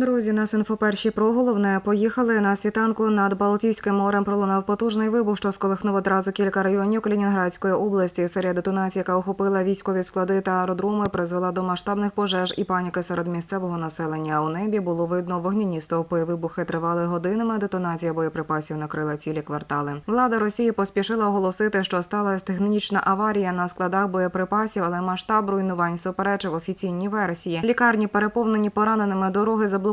Друзі, нас інфоперші про головне поїхали на світанку над Балтійським морем. Пролунав потужний вибух, що сколихнув одразу кілька районів Калінінградської області. Серія детонацій, яка охопила військові склади та аеродроми, призвела до масштабних пожеж і паніки серед місцевого населення. У небі було видно вогняні стовпи. Вибухи тривали годинами. Детонація боєприпасів накрила цілі квартали. Влада Росії поспішила оголосити, що сталася технічна аварія на складах боєприпасів, але масштаб руйнувань суперечив офіційній версії. Лікарні переповнені пораненими дороги заблоковані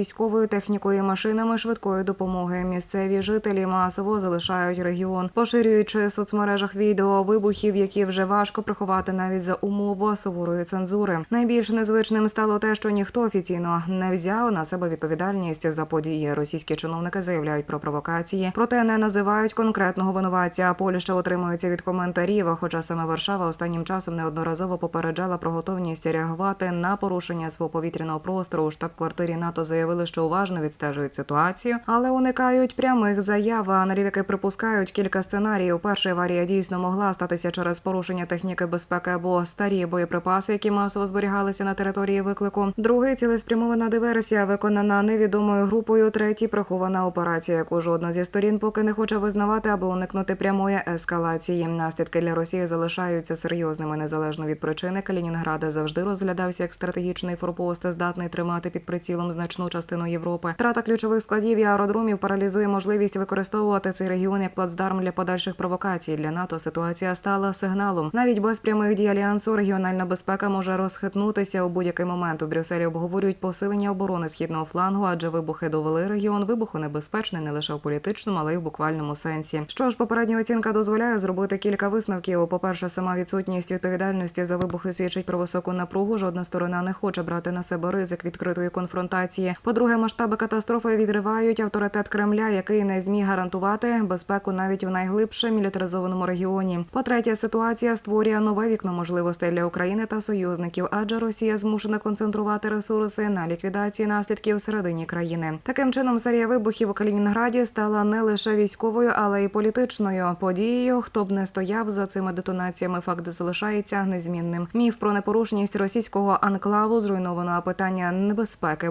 військовою технікою і машинами швидкої допомоги. Місцеві жителі масово залишають регіон, поширюючи в соцмережах відео вибухів, які вже важко приховати навіть за умови суворої цензури. Найбільш незвичним стало те, що ніхто офіційно не взяв на себе відповідальність за події. Російські чиновники заявляють про провокації, проте не називають конкретного винуватця. Польща утримується від коментарів. Хоча саме Варшава останнім часом неодноразово попереджала про готовність реагувати на порушення свого повітряного простору у штаб-квартирі НАТО заявили, що уважно відстежують ситуацію, але уникають прямих заяв. Аналітики припускають кілька сценаріїв. Перша аварія дійсно могла статися через порушення техніки безпеки або старі боєприпаси, які масово зберігалися на території виклику. Другий цілеспрямована диверсія, виконана невідомою групою. Третій прихована операція, яку жодна зі сторін поки не хоче визнавати, аби уникнути прямої ескалації. Наслідки для Росії залишаються серйозними незалежно від причини. Калінінграда завжди розглядався як стратегічний форпост, здатний тримати під прицілом значну частину Європи. Втрата ключових складів і аеродромів паралізує можливість використовувати цей регіон як плацдарм для подальших провокацій. Для НАТО ситуація стала сигналом. Навіть без прямих дій альянсу регіональна безпека може розхитнутися у будь-який момент. У Брюсселі обговорюють посилення оборони східного флангу, адже вибухи довели регіон вибуху небезпечний не лише в політичному, але й в буквальному сенсі. Що ж, попередня оцінка дозволяє зробити кілька висновків. По перше, сама відсутність відповідальності за вибухи свідчить про високу напругу. Жодна сторона не хоче брати на себе ризик відкритої конфронтації. По-друге, масштаби катастрофи відривають авторитет Кремля, який не зміг гарантувати безпеку навіть в найглибше мілітаризованому регіоні. По-третє, ситуація створює нове вікно можливостей для України та союзників, адже Росія змушена концентрувати ресурси на ліквідації наслідків всередині країни. Таким чином, серія вибухів у Калінінграді стала не лише військовою, але й політичною подією. Хто б не стояв за цими детонаціями, факт залишається незмінним. Міф про непорушність російського анклаву зруйновано, а питання небезпеки